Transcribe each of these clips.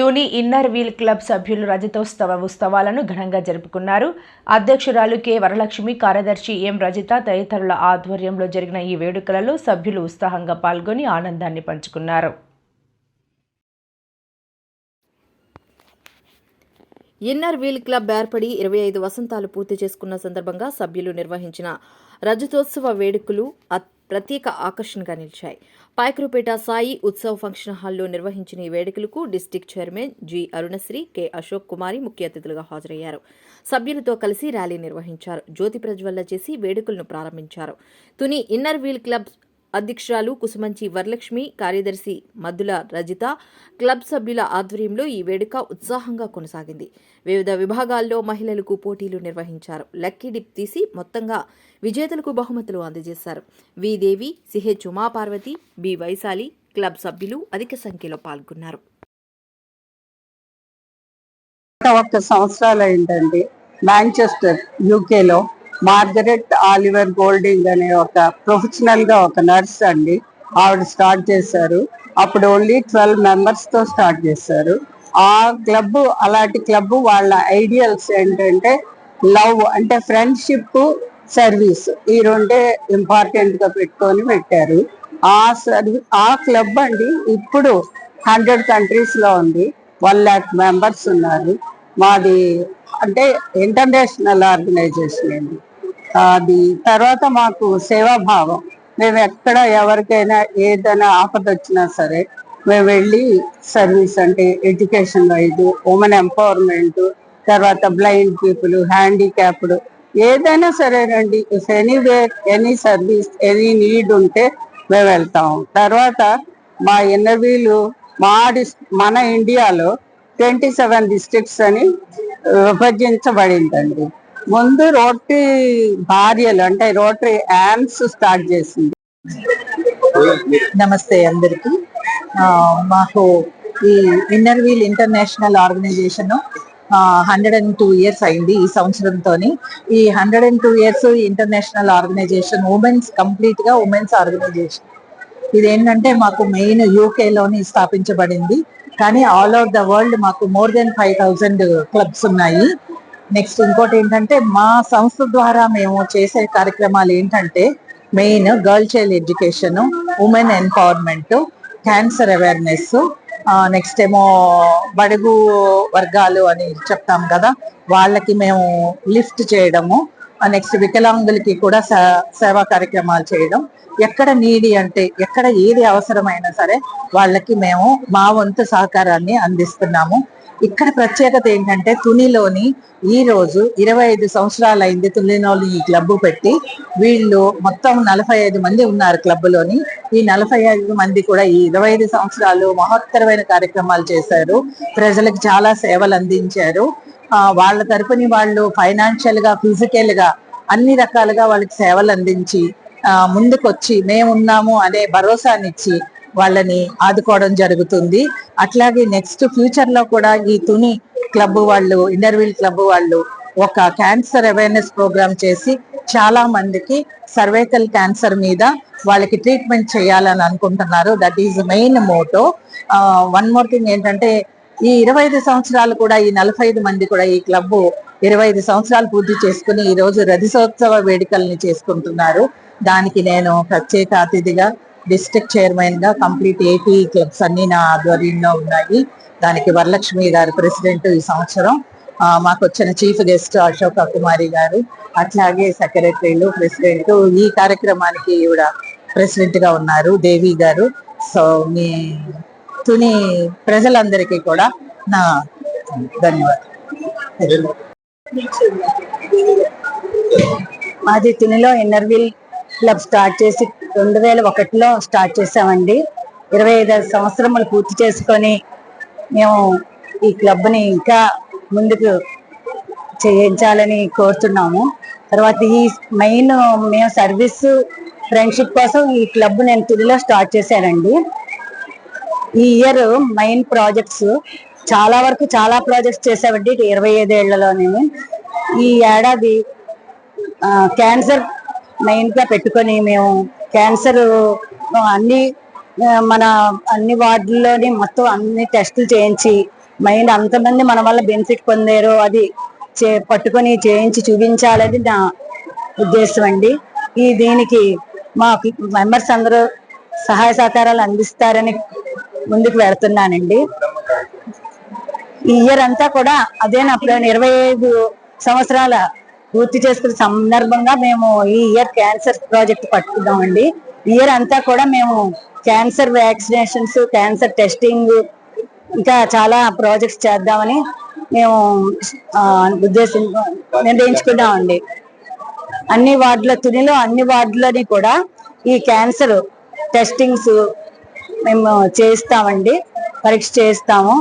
Tuni inner wheel club సభ్యులు రజతోత్సవ ఉత్సవాలను ఘనంగా జరుపుకున్నారు. అధ్యక్షురాలు కె. వరలక్ష్మి కార్యదర్శి ఎం. రజిత తదితరుల ఆధ్వర్యంలో జరిగిన ఈ వేడుకలలో సభ్యులు ఉత్సాహంగా పాల్గొని ఆనందాన్ని పంచుకున్నారు. ఇన్నర్ వీల్ క్లబ్ ఏర్పడి ఇరవై ఐదు వసంతాలు పూర్తి చేసుకున్న సందర్భంగా సభ్యులు నిర్వహించిన రజతోత్సవ వేడుకలు అత్- ప్రత్యేక ఆకర్షణగా నిలిచాయి. పాయకరుపేట సాయి ఉత్సవ్ ఫంక్షన్ హాల్లో నిర్వహించిన ఈ వేడుకలకు district chairman G Arunasri K Ashok Kumari ముఖ్య అతిథులుగా హాజరయ్యారు. సభ్యులతో కలిసి ర్యాలీ నిర్వహించారు. జ్యోతి ప్రజ్వల్ల చేసి వేడుకలను ప్రారంభించారు. తుని ఇన్నర్ వీల్ క్లబ్ అధ్యక్షురాలు కుసుమంచి వరలక్ష్మి కార్యదర్శి మద్దుల రజిత క్లబ్ సభ్యుల ఆధ్వర్యంలో ఈ వేడుక ఉత్సాహంగా కొనసాగింది. వివిధ విభాగాల్లో మహిళలకు పోటీలు నిర్వహించారు. లక్కీ డిప్ తీసి మొత్తంగా విజేతలకు బహుమతులు అందజేశారు. విదేవి CH Umaparvathi B Vaishali club సభ్యులు అధిక సంఖ్యలో పాల్గొన్నారు. గత ఒక్క సంవత్సరాలు అయిందండి మాంచెస్టర్ యూకేలో మార్గరెట్ ఆలివర్ గోల్డింగ్ అనే ఒక ప్రొఫెషనల్గా ఒక నర్స్ అండి. ఆవిడ స్టార్ట్ చేశారు. అప్పుడు ఓన్లీ ట్వెల్వ్ మెంబర్స్తో స్టార్ట్ చేశారు. ఆ క్లబ్ అలాంటి క్లబ్ వాళ్ళ ఐడియల్స్ ఏంటంటే లవ్ అంటే ఫ్రెండ్షిప్ సర్వీస్ ఈ రెండే ఇంపార్టెంట్గా పెట్టుకొని పెట్టారు. ఆ సర్వీ ఆ క్లబ్ అండి ఇప్పుడు హండ్రెడ్ కంట్రీస్లో ఉంది. వన్ ల్యాక్ మెంబర్స్ ఉన్నారు. మాది అంటే ఇంటర్నేషనల్ ఆర్గనైజేషన్ అండి. అది తర్వాత మాకు సేవాభావం. మేము ఎక్కడ ఎవరికైనా ఏదైనా ఆపద వచ్చినా సరే మేము వెళ్ళి సర్వీస్ అంటే ఎడ్యుకేషన్ వైజ్ ఉమెన్ ఎంపవర్మెంట్ తర్వాత బ్లైండ్ పీపుల్ హ్యాండిక్యాప్డ్ ఏదైనా సరేనండి. If anywhere any service any need ఉంటే మేము వెళ్తాము తర్వాత మా ఎన్నవీలు మా డిస్ మన ఇండియాలో ట్వంటీ సెవెన్ డిస్ట్రిక్ట్స్ అని విభజించబడిందండి. ముందు రోటరీ భార్యలు అంటే రోటరీ యాన్స్ స్టార్ట్ చేసింది. నమస్తే అందరికి. మాకు ఈ inner wheel international organisation hundred and two years అయింది ఈ సంవత్సరంతో ఈ hundred and two years international organisation women's కంప్లీట్గా ఉమెన్స్ ఆర్గనైజేషన్. ఇదేంటంటే మాకు మెయిన్లోని స్థాపించబడింది. కానీ ఆల్ ఓవర్ ద వరల్డ్ మాకు more than five thousand clubs ఉన్నాయి. నెక్స్ట్ ఇంకోటి ఏంటంటే మా సంస్థ ద్వారా మేము చేసే కార్యక్రమాలు ఏంటంటే main girl child education women empowerment cancer awareness next ఏమో బడుగు వర్గాలు అని చెప్తాం కదా వాళ్ళకి మేము లిఫ్ట్ చేయడము నెక్స్ట్ వికలాంగులకి కూడా సేవా కార్యక్రమాలు చేయడం ఎక్కడ నీడి అంటే ఎక్కడ ఏది అవసరమైనా సరే వాళ్ళకి మేము మా వంతు సహకారాన్ని అందిస్తున్నాము. ఇక్కడ ప్రత్యేకత ఏంటంటే తునిలోని ఈ రోజు ఇరవై ఐదు సంవత్సరాలు అయింది తునిలోని ఈ క్లబ్ పెట్టి వీళ్ళు మొత్తం నలభై ఐదు మంది ఉన్నారు క్లబ్లోని ఈ నలభై ఐదు మంది కూడా ఈ ఇరవై ఐదు సంవత్సరాలు మహత్తరమైన కార్యక్రమాలు చేశారు. ప్రజలకు చాలా సేవలు అందించారు. వాళ్ళ తరపుని వాళ్ళు ఫైనాన్షియల్గా ఫిజికల్గా అన్ని రకాలుగా వాళ్ళకి సేవలు అందించి ముందుకొచ్చి మేమున్నాము అనే భరోసానిచ్చి వాళ్ళని ఆదుకోవడం జరుగుతుంది. అట్లాగే నెక్స్ట్ ఫ్యూచర్లో కూడా ఈ తుని క్లబ్ వాళ్ళు ఇంటర్వీల్ క్లబ్ వాళ్ళు ఒక క్యాన్సర్ అవేర్నెస్ ప్రోగ్రామ్ చేసి చాలా మందికి సర్వైకల్ క్యాన్సర్ మీద వాళ్ళకి ట్రీట్మెంట్ చేయాలని అనుకుంటున్నారు. That is main motto one more thing ఏంటంటే ఈ ఇరవై ఐదు సంవత్సరాలు కూడా ఈ నలభై ఐదు మంది కూడా ఈ క్లబ్ ఇరవై ఐదు సంవత్సరాలు పూర్తి చేసుకుని ఈ రోజు రథసోత్సవ వేడుకల్ని చేసుకుంటున్నారు. దానికి నేను ప్రత్యేక అతిథిగా డిస్ట్రిక్ట్ చైర్మన్గా కంప్లీట్ ఏపీ క్లబ్స్ అన్ని నా ఆధ్వర్యంలో ఉన్నాయి. దానికి వరలక్ష్మి గారు ప్రెసిడెంట్ ఈ సంవత్సరం. మాకు వచ్చిన చీఫ్ గెస్ట్ అశోక కుమారి గారు అట్లాగే సెక్రటరీలు ప్రెసిడెంట్. ఈ కార్యక్రమానికి ఈవిడ ప్రెసిడెంట్గా ఉన్నారు దేవి గారు. సో మీ తుని ప్రజలందరికీ కూడా నా ధన్యవాదాలు. మాది తునిలో ఇన్నర్వీల్ క్లబ్ స్టార్ట్ చేసి రెండు వేల ఒకటిలో స్టార్ట్ చేసామండి ఇరవై ఐదు సంవత్సరములు పూర్తి చేసుకొని మేము ఈ క్లబ్ని ఇంకా ముందుకు చేయించాలని కోరుతున్నాము. తర్వాత ఈ మెయిన్ మేము సర్వీస్ ఫ్రెండ్షిప్ కోసం ఈ క్లబ్ నేను తిరిగిలో స్టార్ట్ చేశానండి. ఈ ఇయర్ మెయిన్ ప్రాజెక్ట్స్ చాలా వరకు చాలా ప్రాజెక్ట్స్ చేసామండి ఇరవై ఐదేళ్ళలోనే ఈ ఏడాది క్యాన్సర్ మెయిన్గా పెట్టుకొని మేము క్యాన్సర్ అన్ని మన అన్ని వార్డుల్లోని మొత్తం అన్ని టెస్టులు చేయించి మైండ్ అంతమంది మన వల్ల బెనిఫిట్ పొందారు అది చే పట్టుకొని చేయించి చూపించాలని నా ఉద్దేశం అండి. ఈ దీనికి మా మెంబర్స్ అందరూ సహాయ సహకారాలు అందిస్తారని ముందుకు వెళ్తున్నానండి. ఈ ఇయర్ అంతా కూడా అదే నా ప్లాన్ ఇరవై ఐదు సంవత్సరాల పూర్తి చేసుకున్న సందర్భంగా మేము ఈ ఇయర్ క్యాన్సర్ ప్రాజెక్ట్ పట్టుకున్నామండి ఇయర్ అంతా కూడా మేము క్యాన్సర్ వ్యాక్సినేషన్స్ క్యాన్సర్ టెస్టింగ్ ఇంకా చాలా ప్రాజెక్ట్స్ చేద్దామని మేము ఆ, ఉద్దేశం నిర్ణయించుకున్నామండి. అన్ని వార్డుల తునిలో అన్ని వార్డులని కూడా ఈ క్యాన్సర్ టెస్టింగ్స్ మేము చేస్తామండి. పరీక్ష చేస్తాము.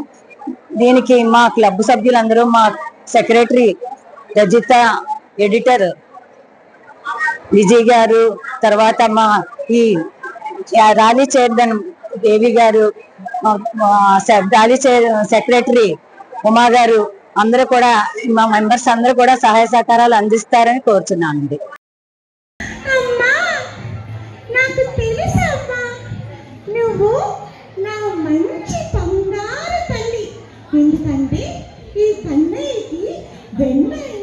దీనికి మా క్లబ్ సభ్యులందరూ మా సెక్రటరీ రజిత ఎడిటర్ విజయ్ గారు తర్వాత మా ఈ రాణి ర్యాలీ చైర్మన్ దేవి గారు సె- ర్యాలీ చైర్ సెక్రటరీ ఉమా గారు అందరూ కూడా మా మెంబర్స్ అందరూ కూడా సహాయ సహకారాలు అందిస్తారని కోరుతున్నానండి ఎందుకంటే ఈ కన్నయ్యకి వెన్నయ్య